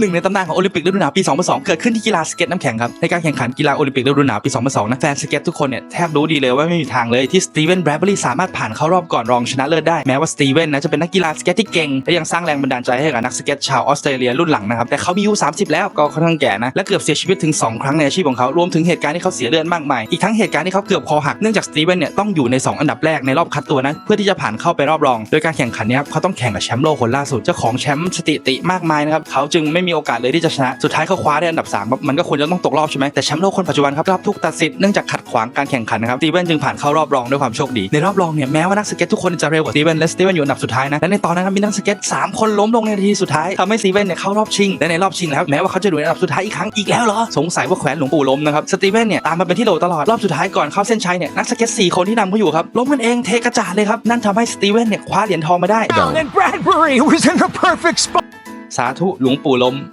หนึ่งในตำนานของโอลิมปิกฤดูหนาวปี 2002 เกิดขึ้นที่กีฬาสเก็ตน้ำแข็งครับ ในการแข่งขันกีฬาโอลิมปิกฤดูหนาวปี 2002นะแฟนสเก็ตทุกคนเนี่ยแทบรู้ดีเลยว่าไม่มีทางเลยที่สตีเวนแบรดเบอรี่สามารถผ่านเข้ารอบก่อนรองชนะเลิศได้ แม้ว่าสตีเวนนะจะเป็นนักกีฬาสเก็ตที่เก่ง และยังสร้างแรงบันดาลใจให้กับนักสเก็ตชาวออสเตรเลียรุ่นหลังนะครับ แต่เขามีอายุ 30 แล้วก็ค่อนข้างแก่นะ และเกือบเสียชีวิตถึง 2 ครั้งในอาชีพของเขารวมถึงเหตุการณ์ที่เขาเสียเลือดมากมายอีกทั้งเหตุการณ์ที่เขาเกือบคอหักเนื่องจากสตีเวนเนี่ยต้องอยู่ในสองอันดับแรกในรอบคัดตัวนะเพื่อที่จะผ่านเข้าไปรอบรอง โดยการแข่งขันเนี้ครับเขาต้องแข่งกับแชมป์โลกคนล่าสุดเจ้าของแชมป์สถิติมากมายนะครับเขาจึงไม่มีโอกาสเลยที่จะชนะ สุดท้ายเขาคว้าได้อันดับ3มันก็ควรจะต้องตกรอบใช่ไหมแต่แชมป์โลกคนปัจจุบันครับรับทุกตัดสิทธิ์เนื่องจากขัดขวางการแข่งขันนะครับสตีเวนจึงผ่านเข้ารอบรองด้วยความโชคดีในรอบรองเนี่ยแม้ว่านักสเก็ตทุกคนจะเร็วกว่าสตีเวนและสตีเวนอยู่อันดับสุดท้ายนะและในตอนนั้นครับมีนักสเก็ตสามคนล้มลงในนาทีสุดท้ายทำให้สตีเวนเนี่ยเข้ารอบชิงและในรอบชิงแล้วแม้ว่าเขาจะอยู่ในอันดับสุดท้ายอีกครั้งอีกแล้วเหรอสงสัยว่าแขวนหลวงปู่ล้มนะครับสตีเวนเนี่ยตามมาเป็นที่โหลตลอดรอบสุดท้ายก่อนเข้าเส้นชัยเนี่ยนักสเก็ตสี่คนที่นำเขาอยู่ครับล้มกันเองเทกระจาดเลยครับนั่นทำให้สตีเวนเนี่ยคว้าเหรียญทองมาได้ And Bradbury was in the perfect spot. สาธุหลวงปู่ล้ม